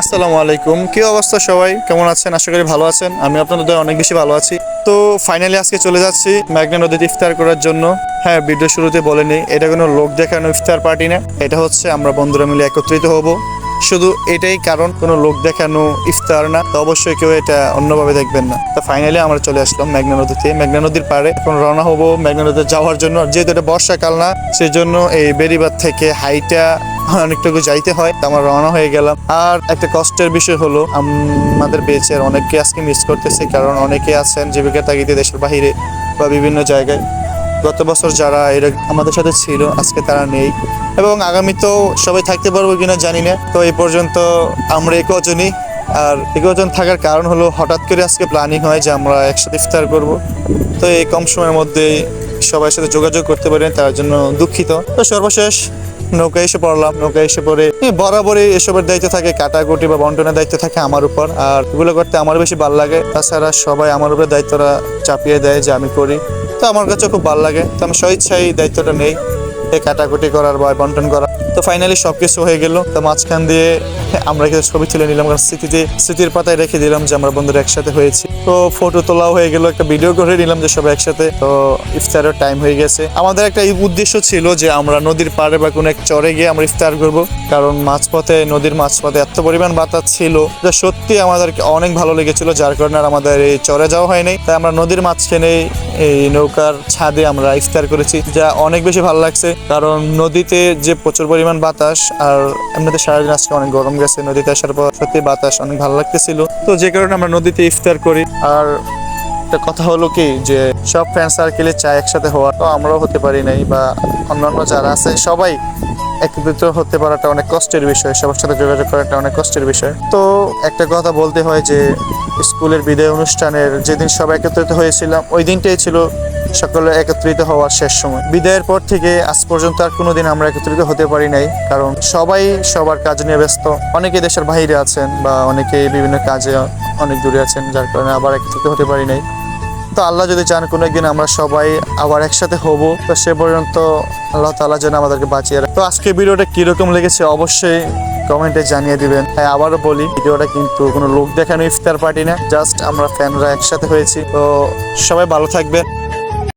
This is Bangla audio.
আসসালামু আলাইকুম। কি অবস্থা সবাই? কেমন আছেন? আশা করি ভালো আছেন। আমি আপনাদের দয়ে অনেক বেশি ভালো আছি। তো ফাইনালি আজকে চলে যাচ্ছি মেঘনা নদীতে ইফতার করার জন্য। হ্যাঁ ভিডিও শুরুতে বলেনি, এটা কোনো লোক দেখানো ইফতার পার্টি না। এটা হচ্ছে আমরা বন্ধুরা মিলে একত্রিত হব। শুধু এটাই কারণ, কোনো লোক দেখানো ইফতার না। তো অবশ্যই কেউ এটা অন্যভাবে দেখবেন না। তো ফাইনালি আমরা চলে আসলাম মেঘনা নদীতে। মেঘনা নদীর পাড়ে এখন রওনা হব মেঘনা নদীতে যাওয়ার জন্য। যেহেতু এটা বর্ষাকাল না সেই জন্য এই বেরিবাদ থেকে হাইটা অনেকটুকু যাইতে হয় আমরা রওনা হয়ে গেলাম। আর একটা কষ্টের বিষয় হলো, আমাদের বেচের অনেককে আজকে মিস করতেছি, কারণ অনেকে আছেন জীবিকা তাগিদে দেশের বাহিরে বা বিভিন্ন জায়গায়। গত বছর যারা এরা আমাদের সাথে ছিল, আজকে তারা নেই। এবং আগামীতেও সবাই থাকতে পারব কিনা জানি না। তো এই পর্যন্ত আমরা এই কজনই আর এই কজন থাকার কারণ হলো হঠাৎ করে আজকে প্ল্যানিং হয় যে আমরা একসাথে ইফতার করব। তো এই কম সময়ের মধ্যে সবার সাথে যোগাযোগ করতে পারেন, তার জন্য দুঃখিত। তো সর্বশেষ নৌকা এসে পড়লাম, নৌকা এসে পড়ে বরাবরই এসবের দায়িত্ব থাকে, কাটাকুটি বা বন্টনের দায়িত্ব থাকে আমার উপর, আর এগুলো করতে আমার বেশি ভালো লাগে। তাছাড়া সবাই আমার উপরে দায়িত্বটা চাপিয়ে দেয় যে আমি করি। তো আমার কাছে খুব ভালো লাগে, তো আমি স্বেচ্ছায় দায়িত্বটা নেই। কাটাকুটি করার বা বন্টন করা তো ফাইনালি সব কিছু হয়ে গেল। তো মাঝখান দিয়ে আমরা কিছু ছবি তুলে নিলাম, কারণ স্মৃতিতে স্মৃতির পাতায় রেখে দিলাম যে আমরা বন্ধুরা একসাথে হয়েছি। তো ফটো তোলাও হয়ে গেল, একটা ভিডিও করে নিলাম যে সবাই একসাথে। তো ইফতারের টাইম হয়ে গেছে। আমাদের একটা উদ্দেশ্য ছিল যে আমরা নদীর পাড়ে বা কোনো এক চরে গিয়ে আমরা ইফতার করব, কারণ মাঝপথে, নদীর মাঝপথে এত পরিমাণ বাতাস ছিল যে সত্যি আমাদেরকে অনেক ভালো লেগেছিল, যার কারণে আমাদের এই চরে যাওয়া হয়নি। তাই আমরা নদীর মাঝখানে এই নৌকার ছাদে আমরা ইফতার করেছি, যা অনেক বেশি ভালো লাগছে। কারণ নদীতে যে প্রচুর পরিমাণ বাতাস, আর এমনিতে সারাদিন আজকে অনেক গরম গেছে, নদীতে আসার পর সত্যি বাতাস অনেক ভালো লাগতেছিল। তো যে কারণে আমরা নদীতে ইফতার করি। আর একটা কথা হলো কি, যে সব ফ্রেন্ড সার্কেলে চায় একসাথে হওয়া তো আমরাও হতে পারি নাই, বা অন্যান্য যারা আছে, সবাই একত্রিত হতে পারাটা অনেক কষ্টের বিষয়, সবার সাথে যোগাযোগ করাটা অনেক কষ্টের বিষয়। তো একটা কথা বলতে হয় যে স্কুলের বিদায় অনুষ্ঠানের যেদিন সব একত্রিত হয়েছিলাম, ওই দিনটাই ছিল সকলে একত্রিত হওয়ার শেষ সময়। বিদায়ের পর থেকে আজ পর্যন্ত আর কোনোদিন আমরা একত্রিত হতে পারি নাই, কারণ সবাই সবার কাজ নিয়ে ব্যস্ত। অনেকে দেশের বাইরে আছেন বা অনেকে বিভিন্ন কাজে অনেক দূরে আছেন, যার কারণে আবার একত্রিত হতে পারি নাই। তো আল্লাহ যদি চান কোনো একদিন আমরা সবাই আবার একসাথে হব, তো সে পর্যন্ত আল্লাহ তাআলা যেন আমাদেরকে বাঁচিয়ে রাখে। তো আজকে ভিডিওটা কীরকম লেগেছে অবশ্যই কমেন্টে জানিয়ে দিবেন। হ্যাঁ আবারও বলি, ভিডিওটা কিন্তু কোনো লোক দেখানো ইফতার পার্টি না, জাস্ট আমরা ফ্যানরা একসাথে হয়েছি। তো সবাই ভালো থাকবেন।